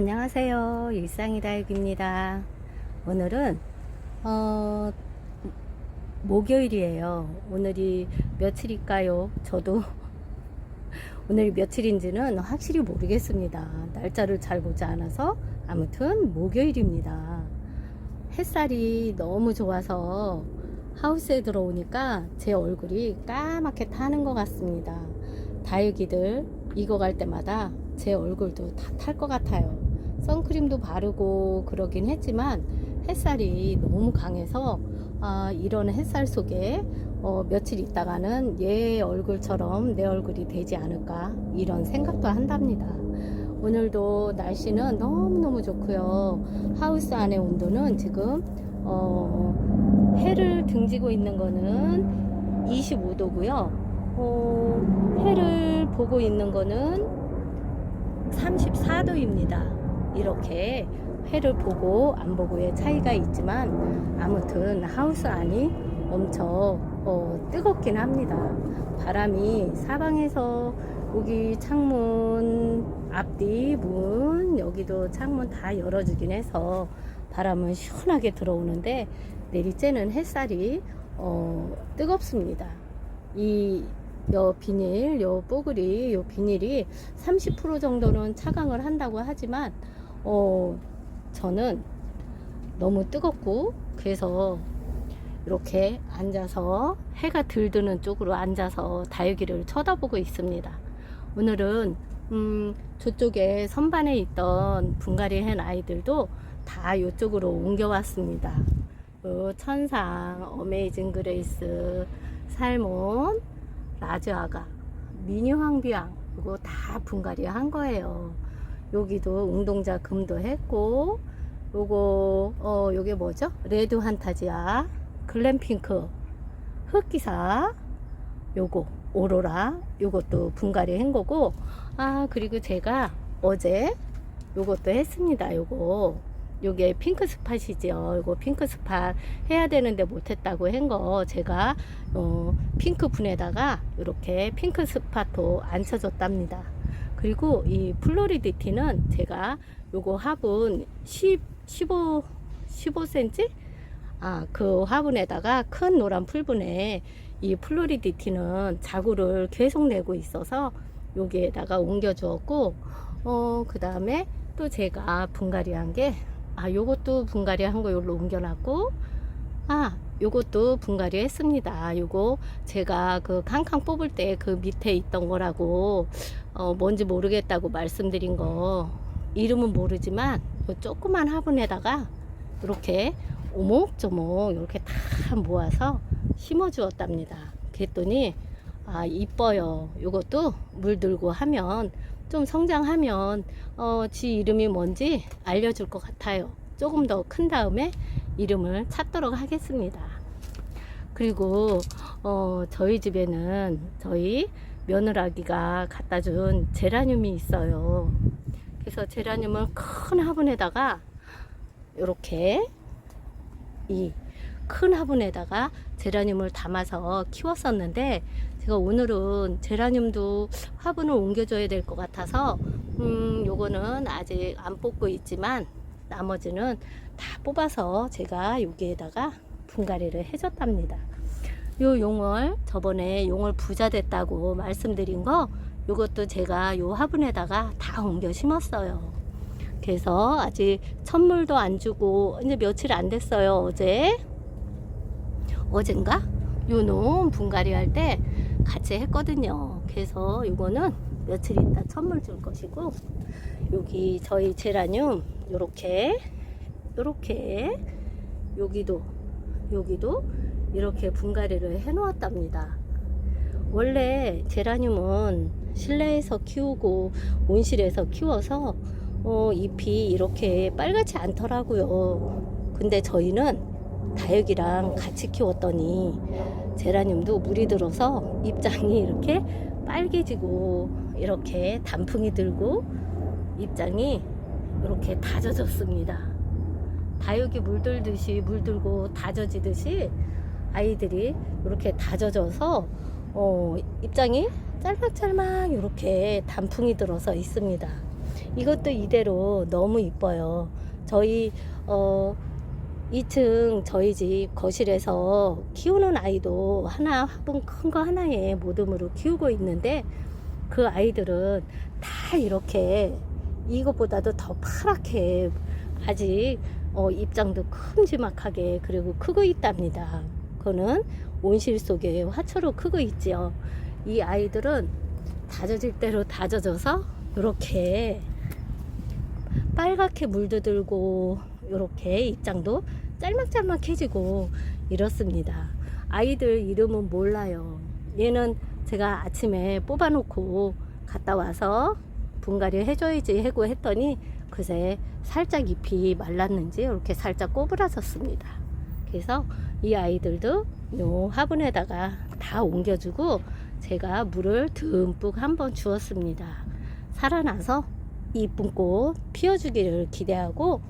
안녕하세요. 일상이다육입니다. 오늘은 어, 목요일이에요. 오늘이 며칠일까요? 저도 오늘이 며칠인지는 확실히 모르겠습니다. 날짜를 잘 보지 않아서 아무튼 목요일입니다. 햇살이 너무 좋아서 하우스에 들어오니까 제 얼굴이 까맣게 타는 것 같습니다. 다육이들 익어갈 때마다 제 얼굴도 다 탈 것 같아요. 선크림도 바르고 그러긴 했지만 햇살이 너무 강해서 아, 이런 햇살 속에 어, 며칠 있다가는 얘 얼굴처럼 내 얼굴이 되지 않을까 이런 생각도 한답니다. 오늘도 날씨는 너무너무 좋고요. 하우스 안의 온도는 지금 어, 해를 등지고 있는 거는 25도고요. 어, 해를 보고 있는 거는 34도입니다. 이렇게 해를 보고 안 보고의 차이가 있지만 아무튼 하우스 안이 엄청 어, 뜨겁긴 합니다. 바람이 사방에서 여기 창문 앞뒤 문 여기도 창문 다 열어주긴 해서 바람은 시원하게 들어오는데 내리쬐는 햇살이 어, 뜨겁습니다. 이 요 비닐, 요 뽀글이, 요 비닐이 30% 정도는 차강을 한다고 하지만, 어, 저는 너무 뜨겁고, 그래서 이렇게 앉아서 해가 들드는 쪽으로 앉아서 다육이를 쳐다보고 있습니다. 오늘은, 음, 저쪽에 선반에 있던 분갈이 한 아이들도 다 이쪽으로 옮겨왔습니다. 요 천상, 어메이징 그레이스, 살몬, 라즈아가, 미니 황비왕, 이거 다 분갈이 한 거예요. 여기도 운동자 금도 했고, 요거, 어, 요게 뭐죠? 레드 환타지아, 글램핑크, 흑기사, 요거, 오로라, 요것도 분갈이 한 거고, 아, 그리고 제가 어제 요것도 했습니다. 요거. 요게 핑크 스팟이죠. 이거 핑크 스팟 해야 되는데 못했다고 한 거 제가 어, 핑크 분에다가 이렇게 핑크 스팟도 앉혀줬답니다. 그리고 이 플로리디티는 제가 요거 화분 10, 15, 15cm? 아, 그 화분에다가 큰 노란 풀분에 이 플로리디티는 자구를 계속 내고 있어서 여기에다가 옮겨 주었고, 어, 그 다음에 또 제가 분갈이 한 게, 아, 요것도 분갈이 한거 여기로 옮겨놨고, 아, 요것도 분갈이 했습니다. 요거 제가 그 캉캉 뽑을 때 그 밑에 있던 거라고, 어, 뭔지 모르겠다고 말씀드린 거, 이름은 모르지만, 요 조그만 화분에다가 이렇게 오목조목 이렇게 다 모아서 심어 주었답니다. 그랬더니, 아, 이뻐요. 요것도 물 들고 하면, 좀 성장하면, 어, 지 이름이 뭔지 알려줄 것 같아요. 조금 더 큰 다음에 이름을 찾도록 하겠습니다. 그리고, 어, 저희 집에는 저희 며느라기가 갖다 준 제라늄이 있어요. 그래서 제라늄을 큰 화분에다가 이렇게 이 큰 화분에다가 제라늄을 담아서 키웠었는데 제가 오늘은 제라늄도 화분을 옮겨줘야 될 것 같아서 음 요거는 아직 안 뽑고 있지만 나머지는 다 뽑아서 제가 여기에다가 분갈이를 해줬답니다. 요 용월 저번에 용월 부자 됐다고 말씀드린 거 요것도 제가 요 화분에다가 다 옮겨 심었어요. 그래서 아직 선물도 안 주고 이제 며칠 안 됐어요. 어제 어젠가 요놈 분갈이 할 때 같이 했거든요. 그래서 요거는 며칠 있다 선물 줄 것이고 여기 저희 제라늄 요렇게 요렇게 여기도 여기도 이렇게 분갈이를 해 놓았답니다. 원래 제라늄은 실내에서 키우고 온실에서 키워서 어, 잎이 이렇게 빨갛지 않더라고요. 근데 저희는 다육이랑 같이 키웠더니 제라늄도 물이 들어서 입장이 이렇게 빨개지고 이렇게 단풍이 들고 입장이 이렇게 다져졌습니다. 다육이 물들듯이 물들고 다져지듯이 아이들이 이렇게 다져져서 어, 입장이 짤막짤막 이렇게 단풍이 들어서 있습니다. 이것도 이대로 너무 이뻐요. 저희 어 2층 저희 집 거실에서 키우는 아이도 하나 화분 큰 거 하나에 모듬으로 키우고 있는데 그 아이들은 다 이렇게 이것보다도 더 파랗게 아직 어, 입장도 큼지막하게 그리고 크고 있답니다. 그거는 온실 속에 화초로 크고 있지요. 이 아이들은 다져질 대로 다져져서 이렇게 빨갛게 물들고 이렇게 입장도 짤막짤막해지고 이렇습니다. 아이들 이름은 몰라요. 얘는 제가 아침에 뽑아놓고 갔다 와서 분갈이 해줘야지 하고 했더니 그새 살짝 잎이 말랐는지 이렇게 살짝 꼬부라졌습니다. 그래서 이 아이들도 요 화분에다가 다 옮겨주고 제가 물을 듬뿍 한번 주었습니다. 살아나서 이쁜 꽃 피워주기를 기대하고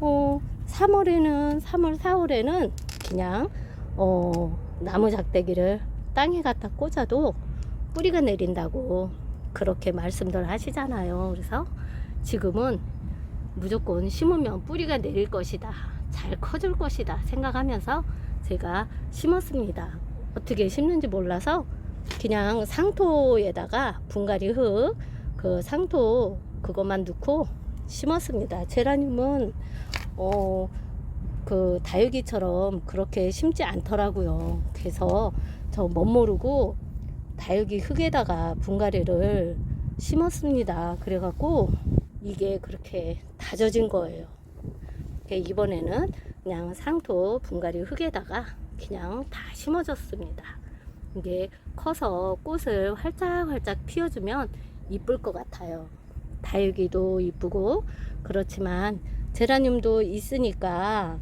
어, 3월에는 3월 4월에는 그냥 어, 나무 작대기를 땅에 갖다 꽂아도 뿌리가 내린다고 그렇게 말씀들 하시잖아요. 그래서 지금은 무조건 심으면 뿌리가 내릴 것이다. 잘 커질 것이다. 생각하면서 제가 심었습니다. 어떻게 심는지 몰라서 그냥 상토에다가 분갈이 흙, 그 상토 그것만 넣고 심었습니다. 제라늄은 어, 그 다육이처럼 그렇게 심지 않더라고요. 그래서 저못 모르고 다육이 흙에다가 분갈이를 심었습니다. 그래갖고 이게 그렇게 다져진 거예요. 그러니까 이번에는 그냥 상토 분갈이 흙에다가 그냥 다 심어졌습니다. 이게 커서 꽃을 활짝활짝 피워주면 이쁠 것 같아요. 다육이도 이쁘고 그렇지만 제라늄도 있으니까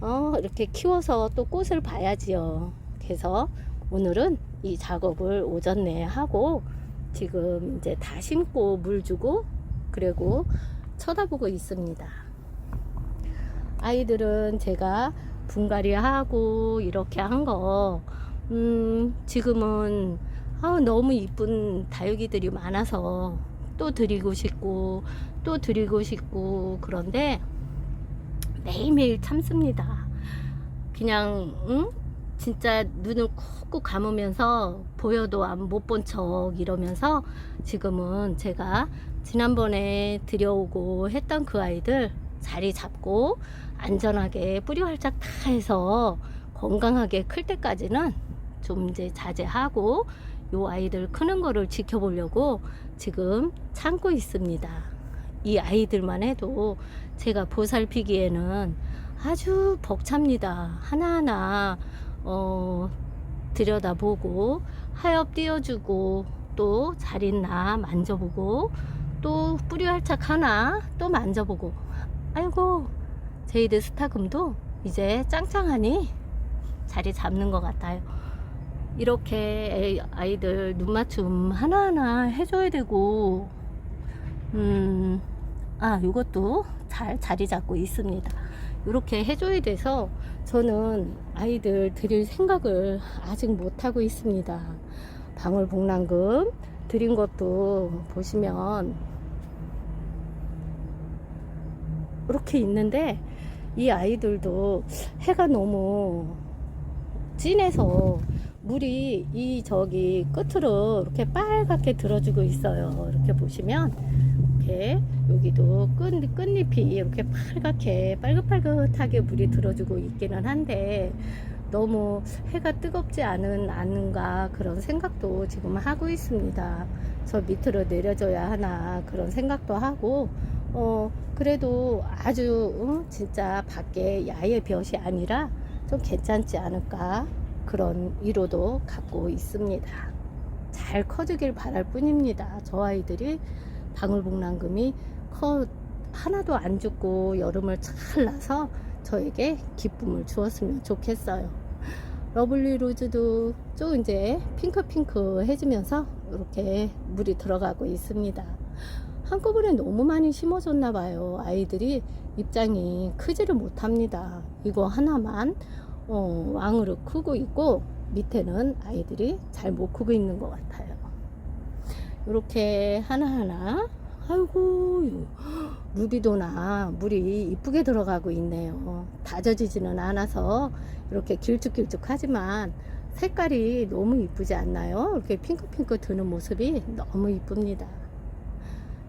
어, 이렇게 키워서 또 꽃을 봐야지요. 그래서 오늘은 이 작업을 오전 내에 하고 지금 이제 다 심고 물 주고 그리고 쳐다보고 있습니다. 아이들은 제가 분갈이 하고 이렇게 한 거, 음, 지금은 아, 너무 이쁜 다육이들이 많아서 또 드리고 싶고 또 드리고 싶고 그런데 매일매일 참습니다. 그냥 응? 진짜 눈을 콕콕 감으면서 보여도 못본 척 이러면서 지금은 제가 지난번에 들여오고 했던 그 아이들 자리 잡고 안전하게 뿌리 활짝 다 해서 건강하게 클 때까지는 좀 이제 자제하고 요 아이들 크는 거를 지켜보려고 지금 참고 있습니다. 이 아이들만 해도 제가 보살피기에는 아주 벅찹니다. 하나하나 어, 들여다보고 하엽 띄워주고 또 잘 있나 만져보고 또 뿌리 활짝 하나 또 만져보고 아이고 제이드 스타금도 이제 짱짱하니 자리 잡는 것 같아요. 이렇게 아이들 눈 맞춤 하나하나 해줘야 되고 음, 아, 이것도 잘 자리 잡고 있습니다. 이렇게 해줘야 돼서 저는 아이들 드릴 생각을 아직 못하고 있습니다. 방울복랑금 드린 것도 보시면 이렇게 있는데 이 아이들도 해가 너무 진해서 물이 이 저기 끝으로 이렇게 빨갛게 들어주고 있어요. 이렇게 보시면 이렇게 여기도 끝, 끝잎이 이렇게 빨갛게 빨긋빨긋하게 물이 들어주고 있기는 한데 너무 해가 뜨겁지 않은 않은가 그런 생각도 지금 하고 있습니다. 저 밑으로 내려줘야 하나 그런 생각도 하고 어 그래도 아주 어, 진짜 밖에 야외 볕이 아니라 좀 괜찮지 않을까 그런 위로도 갖고 있습니다. 잘 커주길 바랄 뿐입니다. 저 아이들이 방울복랑금이 커 하나도 안 죽고 여름을 잘 나서 저에게 기쁨을 주었으면 좋겠어요. 러블리 로즈도 좀 이제 핑크핑크 해지면서 이렇게 물이 들어가고 있습니다. 한꺼번에 너무 많이 심어졌나 봐요. 아이들이 입장이 크지를 못합니다. 이거 하나만 어, 왕으로 크고 있고 밑에는 아이들이 잘 못 크고 있는 것 같아요. 이렇게 하나하나 아이고 요 루비도나 물이 이쁘게 들어가고 있네요. 다져지지는 않아서 이렇게 길쭉길쭉 하지만 색깔이 너무 이쁘지 않나요? 이렇게 핑크핑크 드는 모습이 너무 이쁩니다.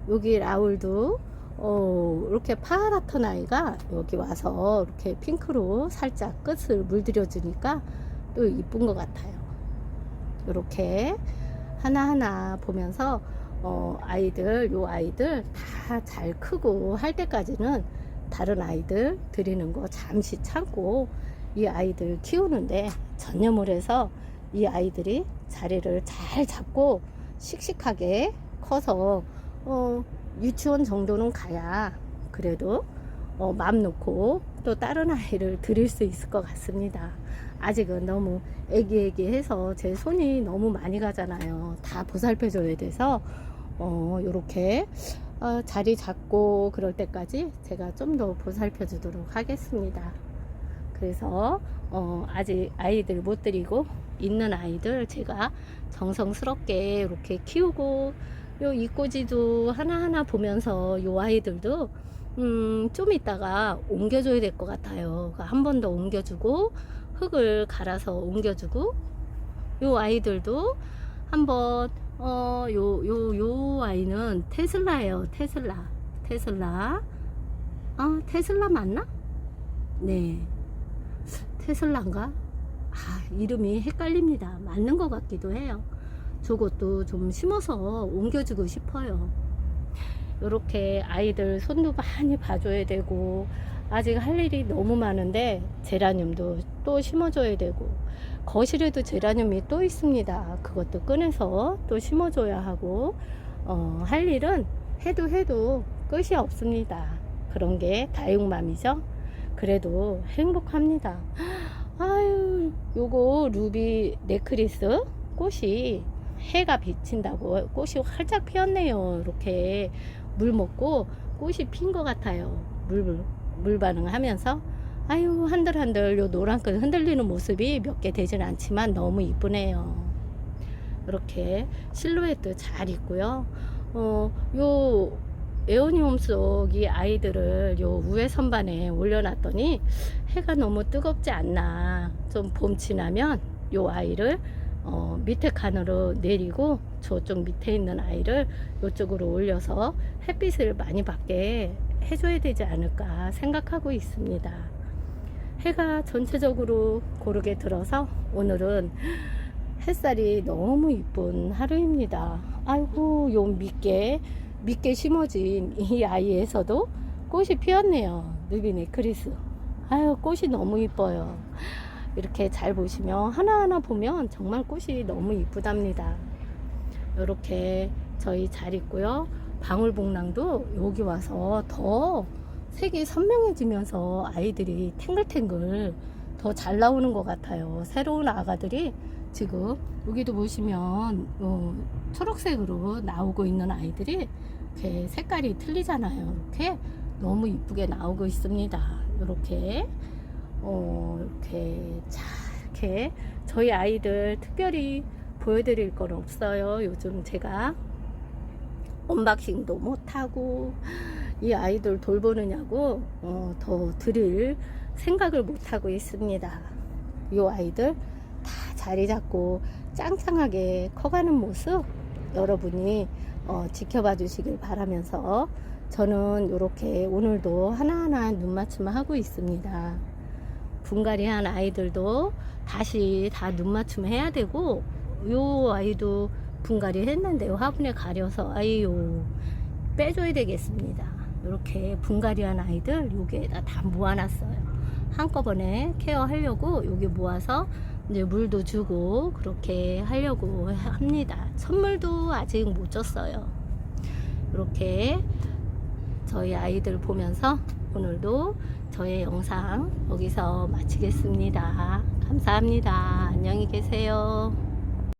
여기 라울도 어, 이렇게 파랗던 아이가 여기 와서 이렇게 핑크로 살짝 끝을 물들여 주니까 또 이쁜 것 같아요. 이렇게 하나하나 보면서 어, 아이들, 요 아이들 다 잘 크고 할 때까지는 다른 아이들 드리는 거 잠시 참고 이 아이들 키우는데 전념을 해서 이 아이들이 자리를 잘 잡고 씩씩하게 커서 어, 유치원 정도는 가야 그래도 어, 마음 놓고 또 다른 아이를 드릴 수 있을 것 같습니다. 아직은 너무 애기애기 해서 제 손이 너무 많이 가잖아요. 다 보살펴 줘야 돼서 어, 요렇게 어, 자리 잡고 그럴 때까지 제가 좀 더 보살펴 주도록 하겠습니다. 그래서 어, 아직 아이들 못 드리고 있는 아이들 제가 정성스럽게 이렇게 키우고 요 이꼬지도 하나하나 보면서 요 아이들도 음, 좀 이따가 옮겨줘야 될 것 같아요. 한 번 더 옮겨주고 흙을 갈아서 옮겨주고 요 아이들도 한번 어, 요, 요, 요 아이는 테슬라예요. 테슬라. 테슬라. 아, 테슬라 맞나? 네. 테슬라인가? 아, 이름이 헷갈립니다. 맞는 것 같기도 해요. 저것도 좀 심어서 옮겨주고 싶어요. 이렇게 아이들 손도 많이 봐줘야 되고, 아직 할 일이 너무 많은데, 제라늄도 또 심어줘야 되고, 거실에도 제라늄이 또 있습니다. 그것도 꺼내서 또 심어줘야 하고, 어, 할 일은 해도 해도 끝이 없습니다. 그런 게 다육맘이죠. 그래도 행복합니다. 아유, 요거 루비 네크리스 꽃이 해가 비친다고 꽃이 활짝 피었네요. 이렇게 물 먹고 꽃이 핀 것 같아요. 물, 물 반응하면서. 아유, 한들한들 요 노란끈 흔들리는 모습이 몇 개 되진 않지만 너무 이쁘네요. 이렇게 실루엣도 잘 있고요. 어, 요 에어니움 속이 아이들을 요 우회 선반에 올려놨더니 해가 너무 뜨겁지 않나. 좀 봄 지나면 요 아이를 어, 밑에 칸으로 내리고 저쪽 밑에 있는 아이를 이쪽으로 올려서 햇빛을 많이 받게 해줘야 되지 않을까 생각하고 있습니다. 해가 전체적으로 고르게 들어서 오늘은 햇살이 너무 이쁜 하루입니다. 아이고, 요 밑게, 밑게 심어진 이 아이에서도 꽃이 피었네요. 누비네 크리스. 아유, 꽃이 너무 이뻐요. 이렇게 잘 보시면 하나하나 보면 정말 꽃이 너무 이쁘답니다. 이렇게 저희 잘 있고요. 방울복랑도 여기 와서 더 색이 선명해지면서 아이들이 탱글탱글 더 잘 나오는 것 같아요. 새로운 아가들이 지금 여기도 보시면 어, 초록색으로 나오고 있는 아이들이 이렇게 색깔이 틀리잖아요. 이렇게 너무 이쁘게 나오고 있습니다. 이렇게 어, 이렇게 자 이렇게 저희 아이들 특별히 보여드릴 건 없어요. 요즘 제가 언박싱도 못하고 이 아이들 돌보느냐고 어, 더 드릴 생각을 못하고 있습니다. 이 아이들 다 자리 잡고 짱짱하게 커가는 모습 여러분이 어, 지켜봐 주시길 바라면서 저는 이렇게 오늘도 하나하나 눈 맞춤을 하고 있습니다. 분갈이한 아이들도 다시 다 눈 맞춤 해야 되고 요 아이도 분갈이 했는데 요 화분에 가려서 아이요 빼줘야 되겠습니다. 이렇게 분갈이한 아이들 여기에다 다 모아놨어요. 한꺼번에 케어하려고 여기 모아서 이제 물도 주고 그렇게 하려고 합니다. 선물도 아직 못 줬어요. 이렇게 저희 아이들 보면서 오늘도 저의 영상 여기서 마치겠습니다. 감사합니다. 안녕히 계세요.